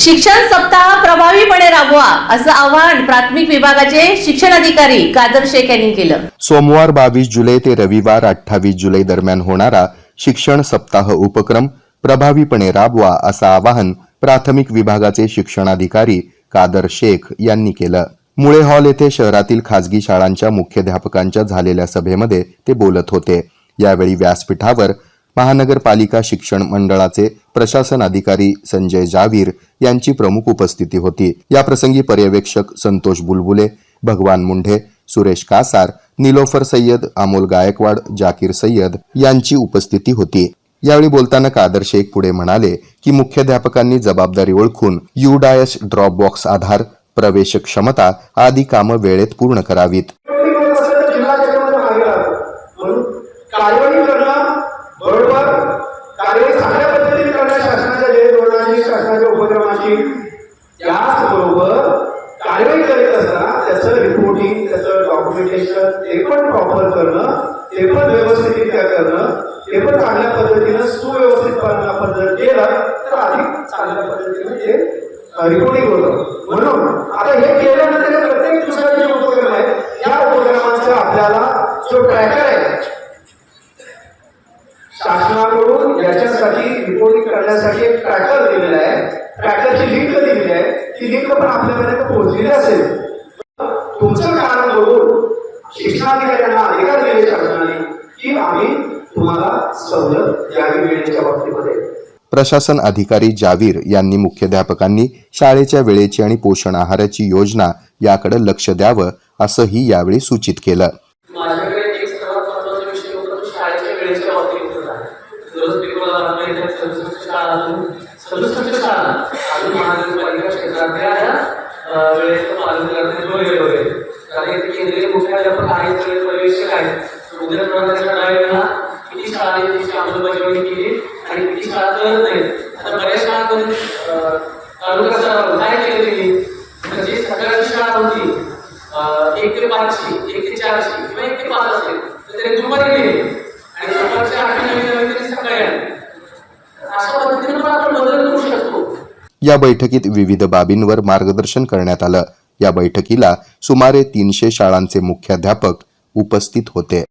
शिक्षण सप्ताह प्रभावीपणे राबवा असं आवाहन प्राथमिक विभागाचे शिक्षण अधिकारी कादर शेख यांनी केलं. सोमवार बावीस जुलै ते रविवार अठ्ठावीस जुलै दरम्यान होणारा शिक्षण सप्ताह उपक्रम प्रभावीपणे राबवा असं आवाहन प्राथमिक विभागाचे शिक्षणाधिकारी कादर शेख यांनी केलं. मुळे हॉल येथे शहरातील खासगी शाळांच्या मुख्याध्यापकांच्या झालेल्या सभेमध्ये ते बोलत होते. यावेळी व्यासपीठावर महानगरपालिका शिक्षण मंडळाचे प्रशासन अधिकारी संजय जावीर यांची प्रमुख उपस्थिती होती. या प्रसंगी पर्यवेक्षक संतोष बुलबुले भगवान मुंढे सुरेश कासार निलोफर सय्यद अमोल गायकवाड जाकीर सय्यद यांची उपस्थिती होती. यावेळी बोलताना कादर शेख पुढे म्हणाले की मुख्याध्यापकांनी जबाबदारी ओळखून युडायस ड्रॉप बॉक्स आधार प्रवेश क्षमता आदी कामं वेळेत पूर्ण करावीत म्हणून कारवाई करणं बरोबर कारवाई चांगल्या पद्धतीने करणं शासनाच्या जे धोरणाची शासनाच्या उपक्रमाची त्याचबरोबर कारवाई करीत असताना त्याचं रिपोर्टिंग त्याचं डॉक्युमेंटेशन ते पण प्रॉपर करणं ते पण व्यवस्थितरित्या करणं ते पण चांगल्या पद्धतीनं सुव्यवस्थित पद्धत केलं तर अधिक चांगल्या पद्धतीने ते रिपोर्टिंग होतं. म्हणून आता हे केल्यानंतर प्रत्येक दुसरा जे उपक्रम आहे या उपक्रमाचा आपल्याला जो ट्रॅकर आहे शासनाकडून याच्यासाठी रिपोर्टिंग करण्यासाठी एक ट्रॅकर दिलेला आहे. ट्रॅकरची लिंक दिलेली आहे. ती लिंक पण आपल्यापर्यंत पोहोचलेली असेल. तुमचं कारण बघून शिक्षणाधिकाऱ्यांना अधिकार दिले शासनाने की आम्ही तुम्हाला सवलत द्यावी वेळेच्या बाबतीमध्ये. प्रशासन अधिकारी जावीर यांनी मुख्याध्यापकांनी शाळेच्या वेळेची आणि पोषण आहाराची योजना याकडे लक्ष द्यावं असंही यावेळी सूचित केलं. शाळेच्या वेळेच्या सदुसष्ट अजून महानगरपालिका क्षेत्रातल्या कारण केंद्रीय मुख्याध्यापक आहेत सगळे पर्यवेक्षक आहेत उद्या प्रणालीच्या वेळेला किती शाळांनी त्याची अंमलबजावणी केली आणि किती शाळा करत नाहीत आता बऱ्याच शाळा तालुका स्तरावर काय केलं शाळा होती एक ते पाचची एक ते चारची किंवा एक ते पाच असेल तर त्याने दुपारी गेले आणि दुपारची आठवी तरी सकाळी आली अशा पद्धतीने पण आपण या बैठकीत विविध बाबींवर मार्गदर्शन करण्यात आलं. या बैठकीला सुमारे तीनशे शाळांचे मुख्याध्यापक उपस्थित होते.